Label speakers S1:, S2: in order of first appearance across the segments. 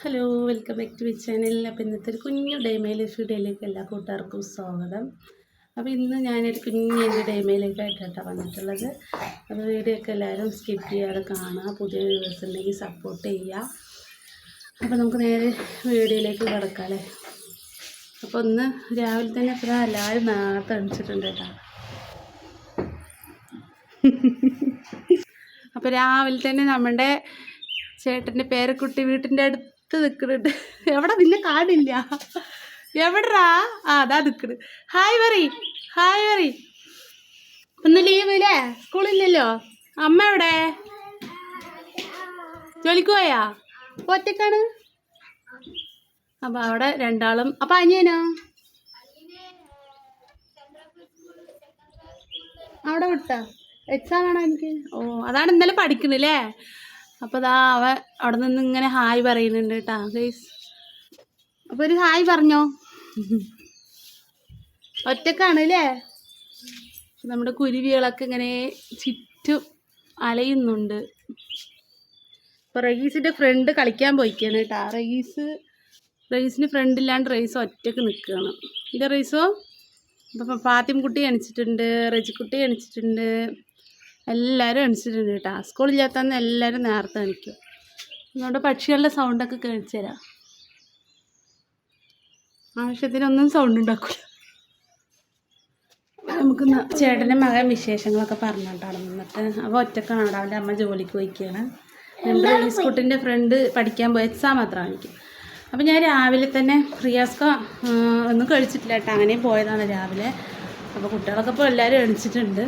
S1: Hello welcome back to my channel അപ്പോൾ ഇന്നത്തെ ഒരു കുഞ്ഞു ഡേമേ ലൈഫ് വീഡിയോയിലേക്ക് എല്ലാ കൂട്ടുകാർക്കും സ്വാഗതം. അപ്പോൾ ഇന്ന് ഞാനൊരു കുഞ്ഞു എന്റെ ഡേമേ ലൈഫായിട്ടാണ് വന്നിട്ടുള്ളത്. അപ്പോൾ വീഡിയോ ഒക്കെ എല്ലാവരും സ്കിപ്പ് ചെയ്യാതെ കാണുക പുതിയ വ്യൂവേഴ്സ് ഉണ്ടെങ്കിൽ സപ്പോർട്ട് ചെയ്യുക. അപ്പോൾ നമുക്ക് നേരെ വീഡിയോയിലേക്ക് കിടക്കാം അല്ലേ? അപ്പോൾ ഒന്ന് രാവിലെ തന്നെ എത്ര എല്ലാവരും നേരത്തെ അണിച്ചിട്ടുണ്ട് കേട്ടോ. അപ്പോൾ രാവിലെ തന്നെ നമ്മുടെ ചേട്ടന്റെ പേരക്കുട്ടി വീട്ടിന്റെ അടുത്ത് നിൽക്കുന്നുണ്ട് എവിടെ നിന്നെ കാണില്ല. എവിടാ ആ അതാ നിൽക്കണ് ഹായ് വറി ഹായ് വറി ഒന്ന് ലീവ് ഇല്ലേ? സ്കൂളില്ലല്ലോ അമ്മ എവിടെ? ജോലിക്ക് പോയാ? ഒറ്റക്കാണ്? അപ്പൊ അവിടെ രണ്ടാളും. അപ്പൊ അനിയനോ? അവിടെ വിട്ടാ? എക്സാം ആണോ എനിക്ക്? ഓ അതാണ് ഇന്നലെ പഠിക്കണില്ലേ അപ്പോൾ ദാ അവ അവിടെ നിന്ന് ഇങ്ങനെ ഹായ് പറയുന്നുണ്ട് കേട്ടാ ഗൈസ് അപ്പോൾ ഒരു ഹായ് പറഞ്ഞോ? ഒറ്റക്കാണ് അല്ലേ നമ്മുടെ കുരുവികളൊക്കെ ഇങ്ങനെ ചുറ്റും അലയുന്നുണ്ട്. അപ്പോൾ റയീസിന്റെ ഫ്രണ്ട് കളിക്കാൻ പോയിക്കാണ് കേട്ടാ. റയീസ് റയീസിന് ഫ്രണ്ട് ഇല്ലാണ്ട് റയീസ് ഒറ്റയ്ക്ക് നിൽക്കുകയാണ് ഇല്ല റയീസോ? അപ്പൊ ഫാത്തിം കുട്ടി എണിച്ചിട്ടുണ്ട് റജിക്കുട്ടി എണിച്ചിട്ടുണ്ട് എല്ലാവരും എണിച്ചിട്ടുണ്ട് കേട്ടോ. സ്കൂളില്ലാത്തന്ന് എല്ലാവരും നേരത്തെ എണിക്കും. അതുകൊണ്ട് പക്ഷികളുടെ സൗണ്ടൊക്കെ കേൾച്ചു തരാം. ആവശ്യത്തിനൊന്നും സൗണ്ട് ഉണ്ടാക്കില്ല നമുക്ക് ചേട്ടന്റെ മകൻ വിശേഷങ്ങളൊക്കെ പറഞ്ഞിട്ടാണ് നിന്നിട്ട് അപ്പോൾ ഒറ്റക്കാണ് അവിടെ അവന്റെ അമ്മ ജോലിക്ക് പോയിക്കുകയാണ് എന്റെ സ്കൂട്ടിന്റെ ഫ്രണ്ട് പഠിക്കാൻ പോയി. എക്സാം മാത്രം എനിക്ക് അപ്പോൾ ഞാൻ രാവിലെ തന്നെ പ്രിയാസ്കോ ഒന്നും കഴിച്ചിട്ടില്ല കേട്ടോ. അങ്ങനെ പോയതാണ് രാവിലെ. അപ്പോൾ കുട്ടികളൊക്കെ ഇപ്പോൾ എല്ലാവരും എണിച്ചിട്ടുണ്ട്.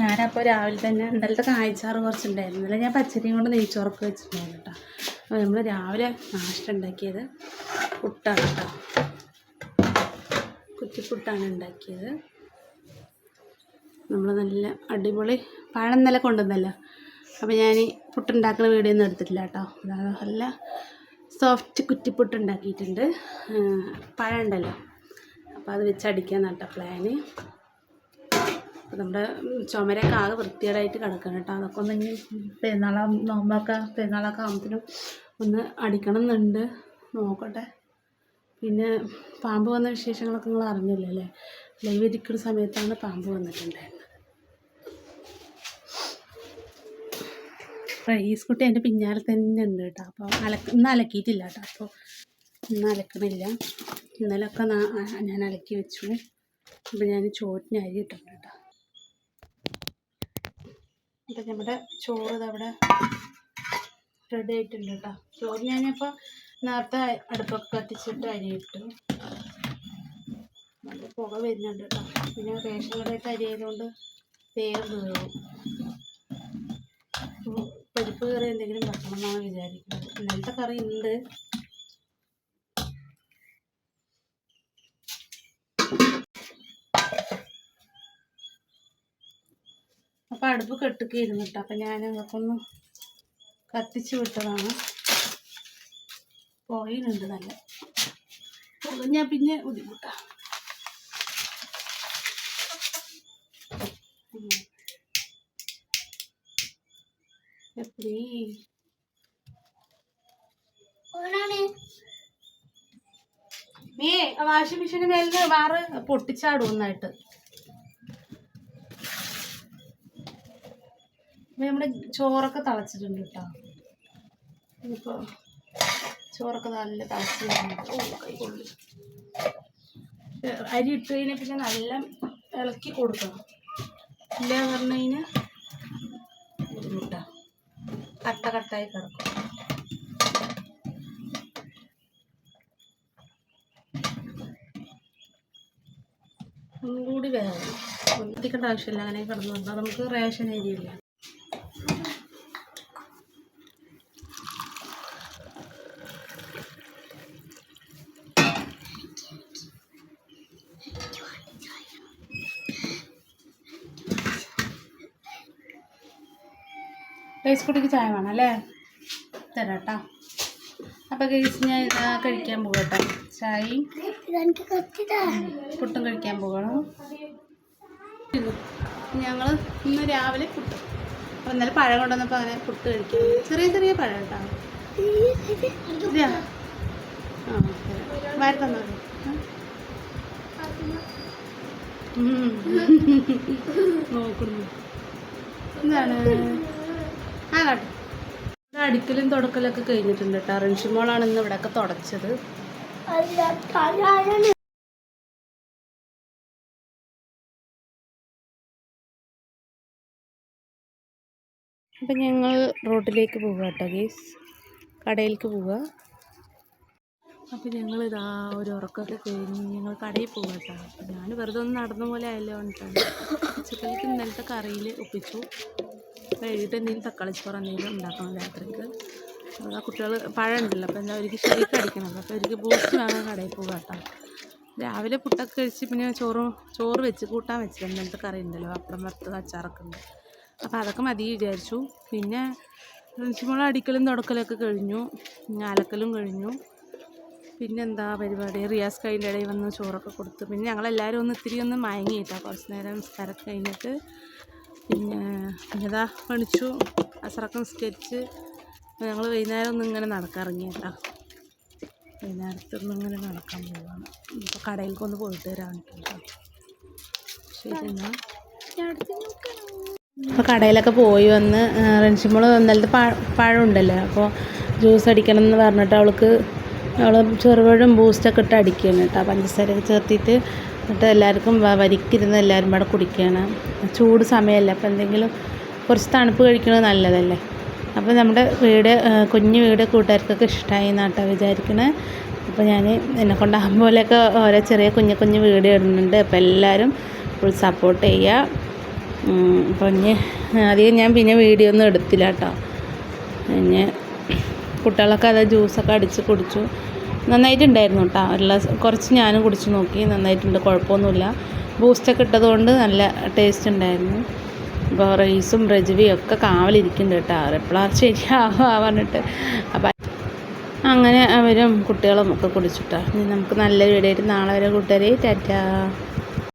S1: ഞാനപ്പോൾ രാവിലെ തന്നെ ഇന്നലത്തെ കായച്ചാറ് കുറച്ചുണ്ടായിരുന്നു. ഇന്നലെ ഞാൻ പച്ചരിയും കൊണ്ട് നെയ്ച്ചോറൊക്കെ വെച്ചിട്ടുണ്ടായിരുന്നു കേട്ടോ. അപ്പോൾ നമ്മൾ രാവിലെ നാഷ്ട ഉണ്ടാക്കിയത് പുട്ടാണ് കേട്ടോ. കുറ്റിപ്പുട്ടാണ് ഉണ്ടാക്കിയത്. നമ്മൾ നല്ല അടിപൊളി പഴം ഇന്നലെ കൊണ്ടുവന്നല്ലോ. അപ്പോൾ ഞാൻ പുട്ടുണ്ടാക്കുന്ന വീഡിയോ ഒന്നും എടുത്തിട്ടില്ല കേട്ടോ. നല്ല സോഫ്റ്റ് കുറ്റിപ്പുട്ട് ഉണ്ടാക്കിയിട്ടുണ്ട്. പഴം ഉണ്ടല്ലോ. അപ്പോൾ അത് വെച്ച് അടിക്കാൻ പ്ലാന്. നമ്മുടെ ചുമരൊക്കെ ആകെ വൃത്തികേടായിട്ട് കിടക്കണം കേട്ടോ. അതൊക്കെ ഒന്ന് ഇനി പെരുന്നാളാ നോമ്പൊക്കെ പെരുന്നാളൊക്കെ ആകുമ്പോഴത്തേനും ഒന്ന് അടിക്കണം എന്നുണ്ട് നോക്കട്ടെ. പിന്നെ പാമ്പ് വന്ന വിശേഷങ്ങളൊക്കെ നിങ്ങൾ അറിഞ്ഞില്ലേ അല്ലേ? ലൈവ് ഇരിക്കുന്ന സമയത്താണ് പാമ്പ് വന്നിട്ടുണ്ടായിരുന്നത്. റയീസ് കുട്ടി എന്റെ പിന്നാലെ തന്നെ ഉണ്ട് കേട്ടോ. അപ്പോൾ അലക്ക് ഇന്ന് അലക്കിയിട്ടില്ല കേട്ടോ. അപ്പോൾ ഇന്ന് അലക്കണില്ല. ഇന്നലെയൊക്കെ ഞാൻ അലക്കി വെച്ചു. അപ്പോൾ ഞാൻ ചോറ്റിന് അരി ഇട്ടിട്ടുണ്ട് കേട്ടോ. അപ്പം നമ്മുടെ ചോറ് ഇതവിടെ റെഡി ആയിട്ടുണ്ട് കേട്ടോ. ചോറ് ഞാനിപ്പോൾ നേരത്തെ അടുപ്പൊക്കെ കത്തിച്ചിട്ട് അരി ഇട്ടു നല്ല പുക വരുന്നുണ്ട് കേട്ടോ. പിന്നെ റേഷൻ കടയിട്ട് അരി ആയതുകൊണ്ട് വേഗം വേവും പരിപ്പ് കറി എന്തെങ്കിലും വെക്കണം എന്നാണ് വിചാരിക്കുന്നത്. ഇന്നലത്തെ കറി ഉണ്ട് അപ്പം അടുപ്പ് കെട്ടുക്കെ കേട്ടോ അപ്പം ഞാൻ അതൊക്കെ ഒന്ന് കത്തിച്ച് വിട്ടതാണ്. പുകയിലുണ്ട് നല്ല. ഞാൻ പിന്നെ ബുദ്ധിമുട്ടാണ് എപ്പടി? മീ വാഷിംഗ് മെഷീന് മേലിന് വേറെ പൊട്ടിച്ചാടും ഒന്നായിട്ട്. നമ്മുടെ ചോറൊക്കെ തളച്ചിട്ടുണ്ട് കേട്ടോ. ഇനിയിപ്പോ ചോറൊക്കെ നല്ല തളച്ചിട്ടുണ്ട്. അരി ഇട്ട് കഴിഞ്ഞാൽ പിന്നെ നല്ല ഇളക്കി കൊടുക്കണം. ഇല്ല പറഞ്ഞു കഴിഞ്ഞാൽ ബുദ്ധിമുട്ടാണ് കട്ട കട്ടായി കിടക്കും. ഒന്നും കൂടി വേണം. എത്തിക്കേണ്ട ആവശ്യമില്ല. അങ്ങനെ കിടന്നു നമുക്ക് റേഷൻ ഏരിയയില്ല റൈസ് കുട്ടിക്ക് ചായ വേണം അല്ലേ? തരാം കേട്ടോ അപ്പോൾ കേസ് ഞാൻ ഇതാ കഴിക്കാൻ പോകട്ടോ ചായയും പുട്ടും കഴിക്കാൻ പോകണം ഞങ്ങൾ ഇന്ന് രാവിലെ പുട്ട് അപ്പോൾ ഇന്നലെ പഴം കൊണ്ടുവന്നപ്പോൾ അങ്ങനെ പുട്ട് കഴിക്കും ചെറിയ ചെറിയ പഴം കേട്ടോ. എന്താണ്? ആ ഇവിടെ അടിക്കലും തുടക്കലൊക്കെ കഴിഞ്ഞിട്ടുണ്ട് കേട്ടോ. റിൻഷിമോളാണ് ഇന്ന് ഇവിടെയൊക്കെ തുടച്ചത്. അപ്പം ഞങ്ങൾ റോഡിലേക്ക് പോവുക കേട്ടോ ഗേസ് കടയിലേക്ക് പോവുക. അപ്പം ഞങ്ങൾ ഇതാ ഒരു ഉറക്കമൊക്കെ കഴിഞ്ഞ് ഞങ്ങൾ കടയിൽ പോകുക കേട്ടോ. അപ്പം ഞാൻ വെറുതെ ഒന്ന് നടന്ന പോലെ ആയല്ലോ എന്നിട്ടാണ് ഉച്ചക്കലേക്ക് ഇന്നലത്തെ കറിയിൽ ഒപ്പിച്ചു. വൈകിട്ട് എന്തെങ്കിലും തക്കാളി ചോറ് എന്തെങ്കിലും ഉണ്ടാക്കണം രാത്രിക്ക്. അപ്പോൾ ആ കുട്ടികൾ പഴം ഉണ്ടല്ലോ അപ്പോൾ എന്താ അവർക്ക് ഷേക്ക് അടിക്കണം. അപ്പോൾ അവർക്ക് ബൂസ്റ്റ് വാങ്ങാൻ കടയിൽ പോകുക കേട്ടോ. രാവിലെ പുട്ടൊക്കെ കഴിച്ച് പിന്നെ ചോറ് ചോറ് വെച്ച് കൂട്ടാൻ വെച്ചിട്ടുണ്ട് ഇന്നലത്തെ കറി ഉണ്ടല്ലോ അപ്പം വറുത്തത് അച്ചാറൊക്കെ ഉണ്ട്. അപ്പോൾ അതൊക്കെ മതി വിചാരിച്ചു. പിന്നെ പ്രിൻസിപ്പൾ അടിക്കലും തുടക്കലൊക്കെ കഴിഞ്ഞു. പിന്നെ അലക്കലും കഴിഞ്ഞു. പിന്നെന്താ പരിപാടി? റിയാസ് കൈന്റെ ഇടയിൽ വന്ന് ചോറൊക്കെ കൊടുത്തു. പിന്നെ ഞങ്ങളെല്ലാവരും ഒന്ന് ഇത്തിരി ഒന്ന് മയങ്ങിയിട്ടാണ് കുറച്ച് നേരം സ്ഥലത്ത് കഴിഞ്ഞിട്ട് പിന്നെ പിന്നെതാ പണിച്ചു അസറൊക്കെ നിസ്കരിച്ച് ഞങ്ങൾ വൈകുന്നേരം ഒന്നും ഇങ്ങനെ നടക്കാറിങ്ങി കേട്ടോ വൈകുന്നേരത്തൊന്നും ഇങ്ങനെ നടക്കാൻ പോവാണ്. ഇപ്പോൾ കടയിലേക്ക് ഒന്ന് പോയിട്ട് വരാൻ കേട്ടോ ശരി എന്നാൽ അപ്പോൾ കടയിലൊക്കെ പോയി വന്ന് റെൻഷിമോൾ ഇന്നലത്തെ പഴ ഉണ്ടല്ലോ അപ്പോൾ ജ്യൂസ് അടിക്കണം എന്ന് പറഞ്ഞിട്ട് അവൾക്ക് അവൾ ചെറുപഴം ബൂസ്റ്റൊക്കെ ഇട്ട് അടിക്കുകയാണ് കേട്ടോ പഞ്ചസാരയൊക്കെ ചേർത്തിട്ട്. എന്നിട്ട് എല്ലാവർക്കും വരിക്കിരുന്ന് എല്ലാവരും കൂടെ കുടിക്കുകയാണ്. ചൂട് സമയമല്ല അപ്പോൾ എന്തെങ്കിലും കുറച്ച് തണുപ്പ് കഴിക്കുന്നത് നല്ലതല്ലേ. അപ്പോൾ നമ്മുടെ വീട് കുഞ്ഞു വീട് കൂട്ടുകാർക്കൊക്കെ ഇഷ്ടമായി എന്നാട്ടോ വിചാരിക്കണേ. അപ്പോൾ ഞാൻ എന്നെ കൊണ്ടാകും പോലെയൊക്കെ ഓരോ ചെറിയ കുഞ്ഞു കുഞ്ഞു വീഡിയോ ഇടുന്നുണ്ട്. അപ്പോൾ എല്ലാവരും ഫുൾ സപ്പോർട്ട് ചെയ്യുക. ഉം, അപ്പോൾ ഇനി അധികം ഞാൻ പിന്നെ വീഡിയോ ഒന്നും എടുത്തില്ല കേട്ടോ പിന്നെ കുട്ടികളൊക്കെ അത് ജ്യൂസൊക്കെ അടിച്ച് കുടിച്ചു. നന്നായിട്ടുണ്ടായിരുന്നു കേട്ടോ അല്ല കുറച്ച് ഞാനും കുടിച്ച് നോക്കി. നന്നായിട്ടുണ്ട് കുഴപ്പമൊന്നുമില്ല. ബൂസ്റ്റൊക്കെ ഇട്ടതുകൊണ്ട് നല്ല ടേസ്റ്റ് ഉണ്ടായിരുന്നു. അപ്പോൾ റൈസും റജവിയും ഒക്കെ കാവലിരിക്കുന്നുണ്ട് കേട്ടോ എപ്പോഴാണ് ശരിയാവുക പറഞ്ഞിട്ട്. അപ്പം അങ്ങനെ അവരും കുട്ടികളും ഒക്കെ കുടിച്ചിട്ടാണ് നമുക്ക് നല്ല വീടായിട്ട് നാളെ വരെ കൂട്ടുകാരെ ടാറ്റാ.